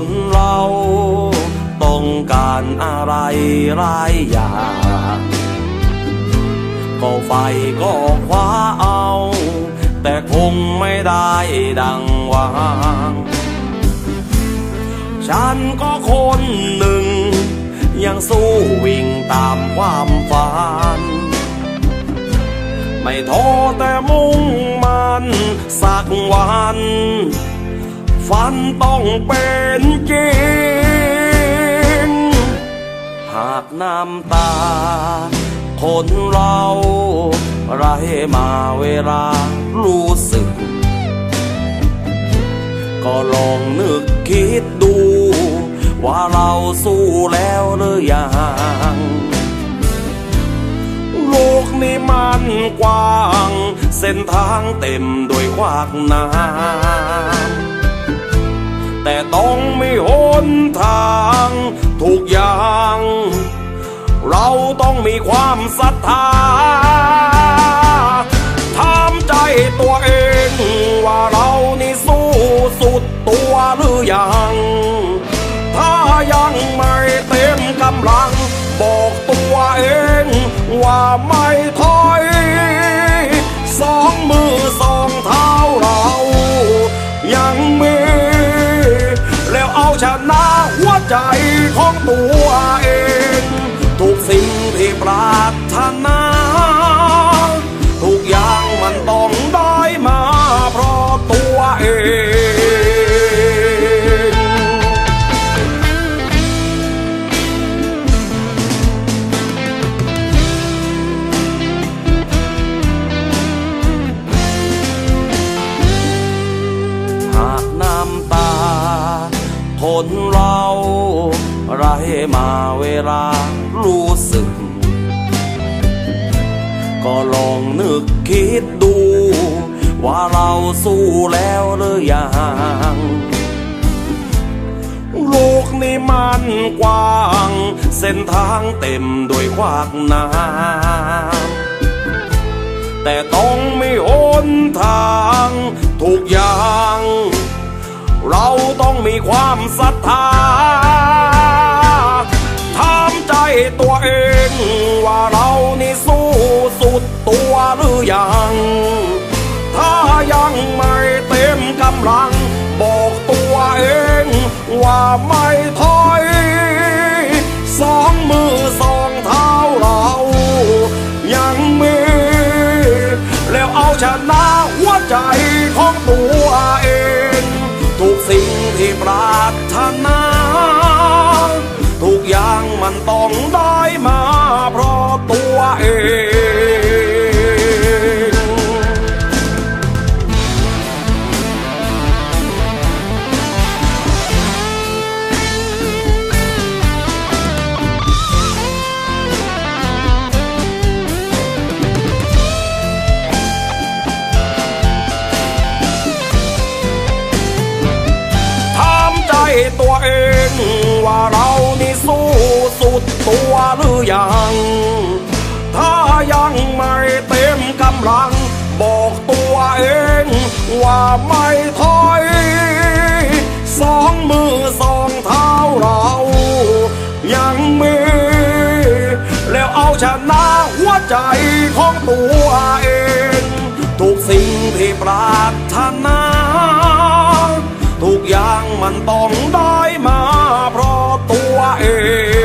คนเรา ต้องการอะไรหลายอย่างก็ไฟก็คว้าเอา แต่คงไม่ได้ดังหวางฉันก็คนหนึ่ง ยังสู้วิ่งตามความฝัน ไม่ท้อแต่มุ่งมันสักวัน ฝันต้องเป็นจริง หากน้ำตา คนเราไรมาเวลารู้สึก ก็ลองนึกคิดดู ว่าเราสู้แล้วหรือยังโลกนี้มันกว้าง เส้นทางเต็มด้วยขวากน้ำ แต่ต้องไมีหนทางทุกอย่าง เราต้องมีความศรัทธาถามใจตัวเองว่าเรานี่สู้สุดตัวหรือยัง ถ้ายังไม่เต็มกำลัง บอกตัวเองว่าไม่ถอย สองมือสองเท้า ใจของตัวเอง ทุกสิ่งที่ปรารถนาทุกอย่างมันต้องได้มาเพราะตัวเองหากน้ำตาคนเรา ไรมาเวลารู้สึก ก็ลองนึกคิดดู ว่าเราสู้แล้วหรือยังโลกนี้มันกว้าง เส้นทางเต็มด้วยขวากน้ำแต่ต้องไมีหนทางทุกอย่าง เราต้องมีความศรัทธา หรือยัง ถ้ายังไม่เต็มกำลัง บอกตัวเองว่าไม่ถอย ตัวเอง ว่าเรานี่สู้สุดตัวหรือยัง ถ้ายังไม่เต็มกำลัง บอกตัวเอง ว่าไม่ถอยสองมือสองเท้าเรา ยังมี แล้วเอาชนะหัวใจของตัวเอง ทุกสิ่งที่ปรารถนา อย่างมันต้องได้มาเพราะตัวเอง